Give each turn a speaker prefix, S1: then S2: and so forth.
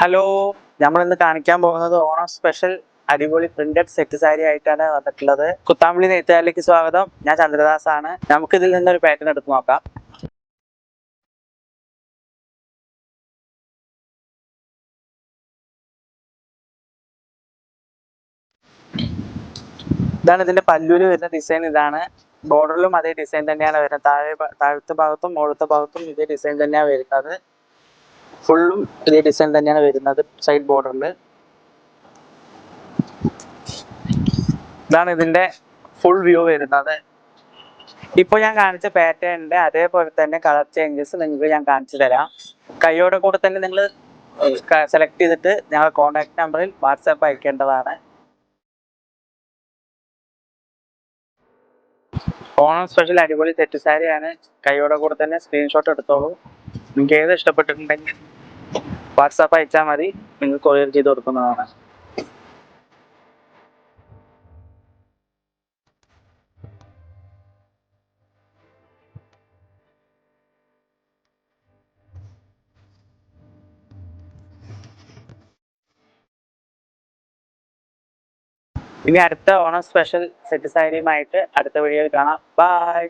S1: Hello നമ്മൾ ഇന്ന് കാണിക്കാൻ പോകുന്നത് ഓണം സ്പെഷ്യൽ അടിപൊളി പ്രിന്റഡ് സെറ്റ് സാരി ആയിട്ടാണ് വന്നിട്ടുള്ളത്. കുത്താമ്പിളി നെയ്ത്തുകാരിലേക്ക് സ്വാഗതം. ഞാൻ ചന്ദ്രദാസ് ആണ് നമുക്ക് ഇതിൽ നിന്നൊരു പാറ്റേൺ എടുത്ത് നോക്കാം. ഇതാണ് ഇതിന്റെ പല്ലൂര് വരുന്ന ഡിസൈൻ ഇതാണ്. ബോർഡറിലും അതേ ഡിസൈൻ തന്നെയാണ് വരുന്നത്. താഴെ താഴത്തെ ഭാഗത്തും മുകളത്തെ ഭാഗത്തും ഇതേ ഡിസൈൻ തന്നെയാണ് വരുന്നത്. ഫുള്ളും ഇതേ ഡിസൈൻ തന്നെയാണ് വരുന്നത് സൈഡ് ബോർഡറിൽ ഇതാണ് ഇതിന്റെ ഫുൾ വ്യൂ വരുന്നത്. ഇപ്പൊ ഞാൻ കാണിച്ച പാറ്റേണിന്റെ അതേപോലെ തന്നെ കളർ ചേഞ്ചസ് നിങ്ങൾക്ക് ഞാൻ കാണിച്ചു തരാം. കൈയോടെ കൂടെ തന്നെ നിങ്ങൾ സെലക്ട് ചെയ്തിട്ട് ഞങ്ങളുടെ കോൺടാക്ട് നമ്പറിൽ വാട്സാപ്പ് അയക്കേണ്ടതാണ്. ഓണം സ്പെഷ്യൽ അടിപൊളി സെറ്റ് സാരിയാണ്. കൈയോടെ കൂടെ തന്നെ സ്ക്രീൻഷോട്ട് എടുത്തോളൂ. നിങ്ങൾക്ക് ഏത് ഇഷ്ടപ്പെട്ടിട്ടുണ്ടെങ്കിൽ വാട്സാപ്പ് അയച്ചാൽ മതി. നിങ്ങൾ കൊറിയർ ചെയ്ത് കൊടുക്കുന്നതാണ്. ഇനി അടുത്ത ഓണം സ്പെഷ്യൽ സെറ്റ് അടുത്ത വീഡിയോയിൽ കാണാം. ബൈ